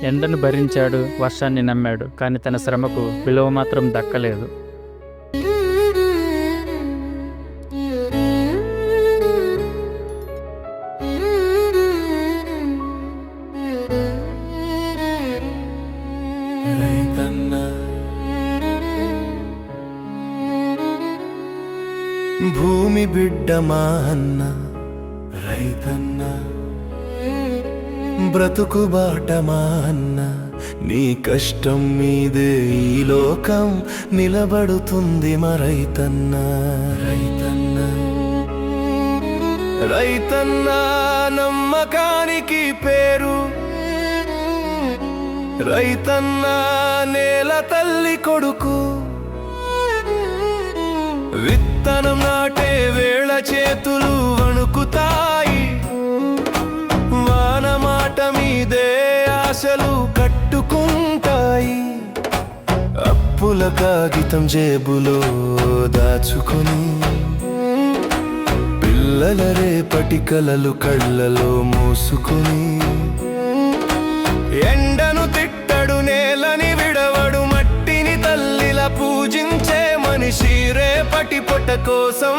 ఎండను భరించాడు వర్షాన్ని నమ్మాడు కానీ తన శ్రమకు విలువ మాత్రం దక్కలేదు. భూమి బిడ్డ మా అన్న రైతన్నా. బ్రతుకు బాట అన్న నీ కష్టం మీదే ఈ లోకం నిలబడుతుంది మా రైతన్న రైతన్న రైతన్న నమ్మకానికి పేరు. రైతన్న నేల తల్లి కొడుకు. విత్తనం నాటే వేళ చేతులు వణుకుతాయి. ఆశలు కట్టుకుంటాయి. అప్పుల కాగితం జేబులో దాచుకొని పిల్లల రేపటి కలలు కళ్ళలో మూసుకొని ఎండను తిట్టడు నేలని విడవడు మట్టిని తల్లిలా పూజించే మనిషి రేపటి పొట్ట కోసం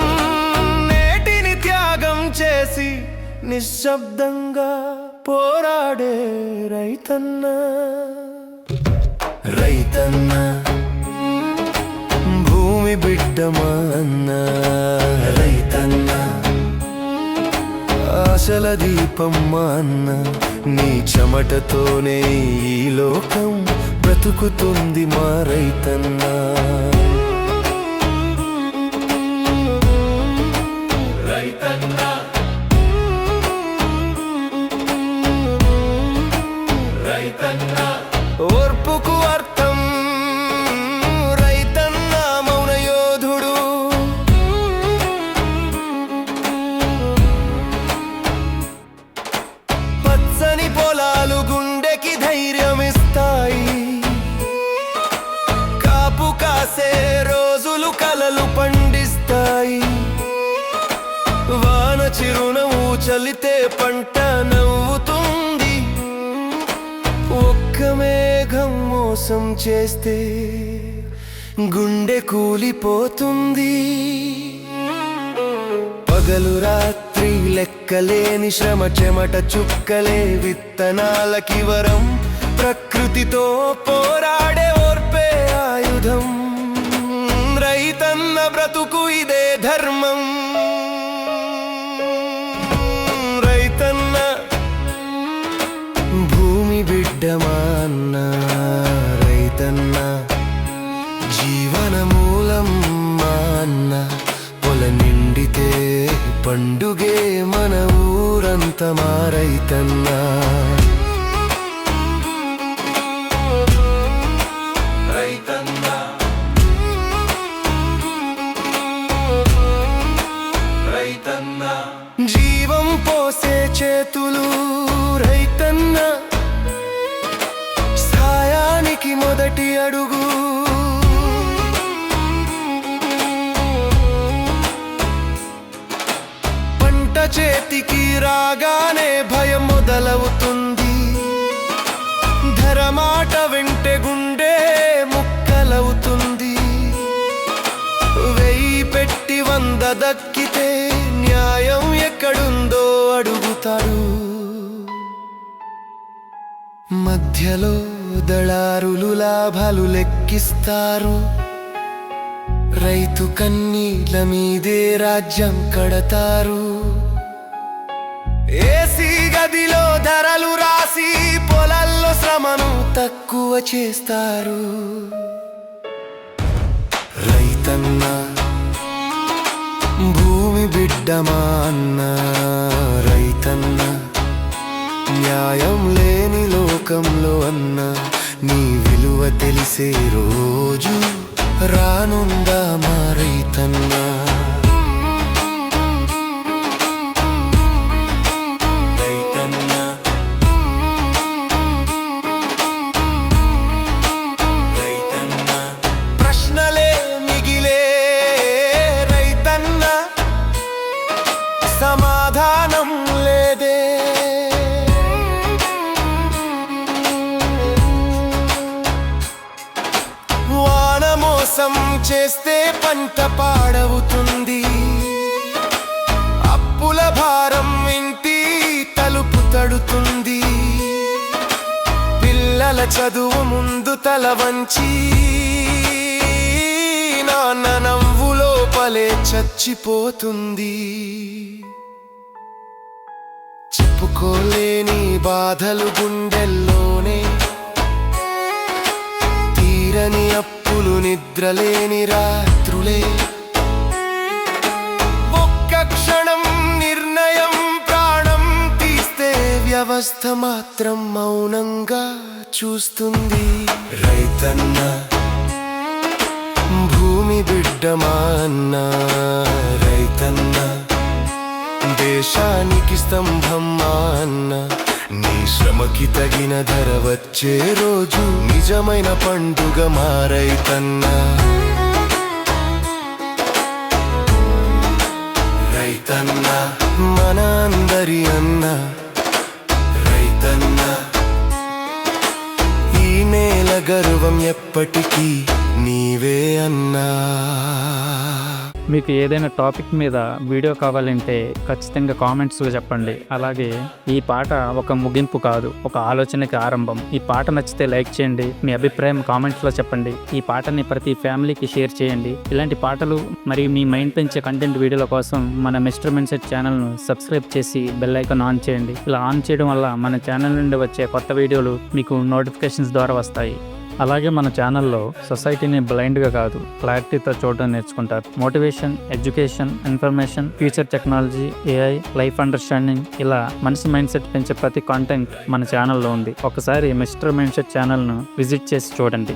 నేటిని త్యాగం చేసి నిశ్శబ్దంగా పోరాడే రైతన్న. రైతన్న భూమి బిడ్డ అన్న రైతన్న ఆశల దీపం మా అన్న నీ చెమటతోనే ఈ లోకం బ్రతుకుతుంది మా రైతన్నా రైతన్న. రోజులు కలలు పండిస్తాయి. వాన చిరునవ్వు చలితే పంట నవ్వుతుంది. ఒక్క మేఘం మోసం చేస్తే గుండె కూలిపోతుంది. పగలు రాత్రి లెక్కలేని శ్రమ చెమట చుక్కలే విత్తనాలకి వరం. ప్రకృతితో పోరా పండుగే మన ఊరంత మారైతన్నా. జీవం పోసే చేతులు రైతన్న. సాయానికి మొదటి అడుగు రాగానే భయం మొదలవుతుంది. ధరమాట వెంటే వింటే గుండె ముక్కలవుతుంది. వెయ్యి పెట్టి వంద దక్కితే న్యాయం ఎక్కడుందో అడుగుతాడు మధ్యలో దళారులు లాభాలు లెక్కిస్తారు. రైతు కన్నీల మీదే రాజ్యం కడతారు. ఏసీ గదిలో ధరలు రాసి పొలాల్లో శ్రమను తక్కువ చేస్తారు. రైతన్న భూమి బిడ్డమా అన్న రైతన్న న్యాయం లేని లోకంలో అన్న నీ విలువ తెలిసే రోజు రానుందా మా రైతన్నా? పంట పాడవుతుంది. అప్పుల భారం ఇంటి తలుపు తడుతుంది. పిల్లల చదువు ముందు తల వంచి నాన్న నవ్వు లోపలే చచ్చిపోతుంది. చెప్పుకోలేని బాధలు గుండెల్లోనే తీరని అప్పులు నిద్రలేని మిత్రులే ఒక్క క్షణం నిర్ణయం ప్రాణం తీస్తే వ్యవస్థ మాత్రం మౌనంగా చూస్తుంది. రైతన్న భూమి బిడ్డమా అన్న? రైతన్న దేశానికి స్తంభం మా అన్న? నీ శ్రమకి తగిన ధర వచ్చే రోజు నిజమైన పండుగ మా రైతన్న మన అందరి అన్న. రైతన్న ఈ నేల గర్వం ఎప్పటికీ నీవే అన్నా. మీకు ఏదైనా టాపిక్ మీద వీడియో కావాలంటే ఖచ్చితంగా కామెంట్స్లో చెప్పండి. అలాగే ఈ పాట ఒక ముగింపు కాదు ఒక ఆలోచనకి ఆరంభం. ఈ పాట నచ్చితే లైక్ చేయండి మీ అభిప్రాయం కామెంట్స్లో చెప్పండి. ఈ పాటని ప్రతి ఫ్యామిలీకి షేర్ చేయండి. ఇలాంటి పాటలు మరియు మీ మైండ్ పెంచే కంటెంట్ వీడియోల కోసం మన మిస్టర్ మెన్సెట్ ఛానల్ను సబ్స్క్రైబ్ చేసి బెల్ ఐకాన్ ఆన్ చేయండి. ఇలా ఆన్ చేయడం వల్ల మన ఛానల్ నుండి వచ్చే కొత్త వీడియోలు మీకు నోటిఫికేషన్స్ ద్వారా వస్తాయి. అలాగే మన ఛానల్లో సొసైటీని బ్లైండ్గా కాదు క్లారిటీతో చూడడం నేర్చుకుంటారు. Motivation education information future technology AI life understanding ఇలా మనిషి మైండ్ సెట్ పెంచే ప్రతి కాంటెంట్ మన ఛానల్లో ఉంది. ఒకసారి మిస్టర్ మైండ్ సెట్ ఛానల్ను విజిట్ చేసి చూడండి.